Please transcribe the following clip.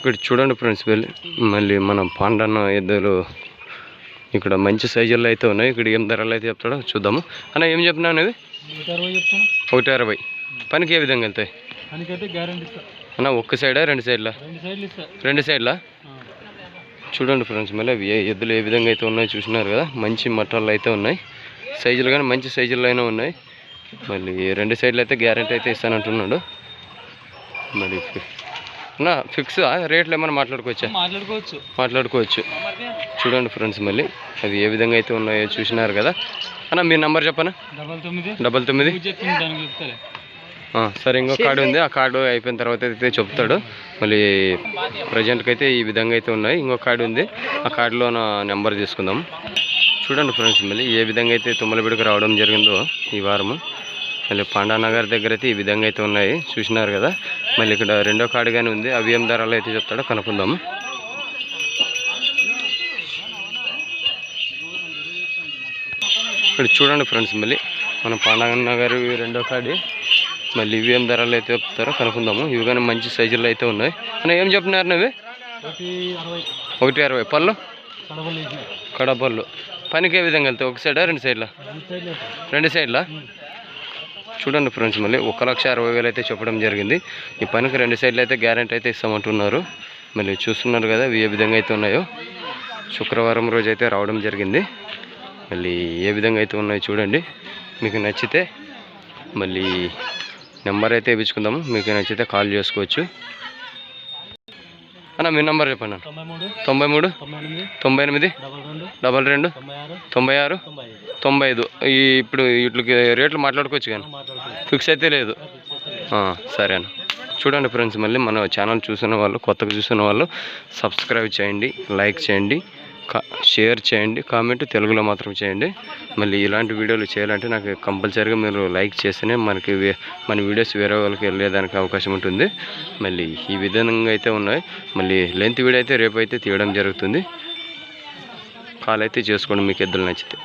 ఇక్కడ చూడండి ఫ్రెండ్స్ వెళ్ళి మళ్ళీ మన పాండన్న ఎద్దులు ఇక్కడ మంచి సైజుల్లో అయితే ఉన్నాయి. ఇక్కడ ఏం ధరలు అయితే చెప్తాడో చూద్దాము. అన్న ఏం అరవై చెప్తాను ఒకటి అరవై. పనికి ఏ విధంగా వెళ్తాయి? అన్న ఒక్క సైడా రెండు సైడ్లా? రెండు సైడ్లు. చూడండి ఫ్రెండ్స్ మళ్ళీ అవి ఏ- ఎద్దులు ఏ విధంగా అయితే ఉన్నాయో చూసినారు కదా. మంచి మట్టాలు అయితే ఉన్నాయి. సైజులు కానీ మంచి సైజుల్లో అయినా ఉన్నాయి. మళ్ళీ రెండు సైడ్లు అయితే గ్యారంటీ అయితే ఇస్తానంటున్నాడు. మరి అన్న ఫిక్స్ రేట్లు ఏమైనా మాట్లాడుకోవచ్చా? మాట్లాడుకోవచ్చు. మాట్లాడుకోవచ్చు. చూడండి ఫ్రెండ్స్ మళ్ళీ అవి ఏ విధంగా అయితే ఉన్నాయో చూసినారు కదా. అన్న మీ నంబర్ చెప్పనా? డబల్ తొమ్మిది. డబల్ తొమ్మిది. సరే ఇంకో కార్డు ఉంది. ఆ కార్డు అయిపోయిన తర్వాత అయితే చెప్తాడు. మళ్ళీ ప్రజెంట్కి అయితే ఈ విధంగా అయితే ఉన్నాయి. ఇంకో కార్డు ఉంది. ఆ కార్డులో నా నెంబర్ తీసుకుందాం. చూడండి ఫ్రెండ్స్ మళ్ళీ ఏ విధంగా అయితే తుమ్మలబిడికి రావడం జరిగిందో ఈ వారము. మళ్ళీ పాండానగర్ దగ్గర అయితే ఈ విధంగా అయితే ఉన్నాయి. చూసినారు కదా. మళ్ళీ ఇక్కడ రెండో కార్డు కానీ ఉంది. అవి ఏం ధరలు అయితే చెప్తాడో కనుక్కుందాం. ఇక్కడ చూడండి ఫ్రెండ్స్ మళ్ళీ. మన పాండానగర్ రెండో కార్డు మళ్ళీ ఇవి ఏం ధరలు అయితే చెప్తారో కనుక్కుందాము ఇవి కానీ మంచి సైజుల్లో అయితే ఉన్నాయి. అన్న ఏం చెప్తున్నారు నువ్వు? ఒకటి అరవై. పళ్ళు? కడపళ్ళు పనికి ఏ విధంగా వెళ్తాయి ఒక సైడా రెండు సైడ్లా. రెండు సైడ్లు వేస్తా. రెండు సైడ్లా ఉమ్. చూడండి ఫ్రెండ్స్ మళ్ళీ ఒక లక్ష అరవై వేలు అయితే చెప్పడం జరిగింది. ఈ పనికి రెండు సైడ్లు అయితే గ్యారెంటీ అయితే ఇస్తామంటున్నారు. మళ్ళీ చూస్తున్నారు కదా ఏ విధంగా అయితే ఉన్నాయో. శుక్రవారం రోజు అయితే రావడం జరిగింది. మళ్ళీ ఏ విధంగా అయితే ఉన్నాయో చూడండి. మీకు నచ్చితే మళ్ళీ నెంబర్ అయితే ఇప్పించుకుందాము. మీకు నచ్చితే కాల్ చేసుకోవచ్చు. అన్న మీ నెంబర్ చెప్పండి అన్న. తొంభై మూడు తొంభై ఎనిమిది డబల్ రెండు తొంభై ఆరు తొంభై ఐదు. ఈ ఇప్పుడు వీటికి రేట్లు మాట్లాడుకోవచ్చు కానీ ఫిక్స్ అయితే లేదు. సరే అన్న. చూడండి ఫ్రెండ్స్ మళ్ళీ మన ఛానల్ చూసిన వాళ్ళు కొత్తగా చూసిన వాళ్ళు సబ్స్క్రైబ్ చేయండి లైక్ చేయండి. షేర్ చేయండి కామెంట్ తెలుగులో మాత్రం చేయండి. మళ్ళీ ఇలాంటి వీడియోలు చేయాలంటే నాకు కంపల్సరీగా మీరు లైక్ చేస్తేనే మనకి మన వీడియోస్ వేరే వాళ్ళకి వెళ్ళేదానికి అవకాశం ఉంటుంది. మళ్ళీ ఈ విధంగా అయితే ఉన్నాయి. మళ్ళీ లెంత్ వీడియో అయితే రేపు అయితే తీయడం జరుగుతుంది. కాల్ అయితే చేసుకోండి మీకు ఎద్దులు నచ్చితే.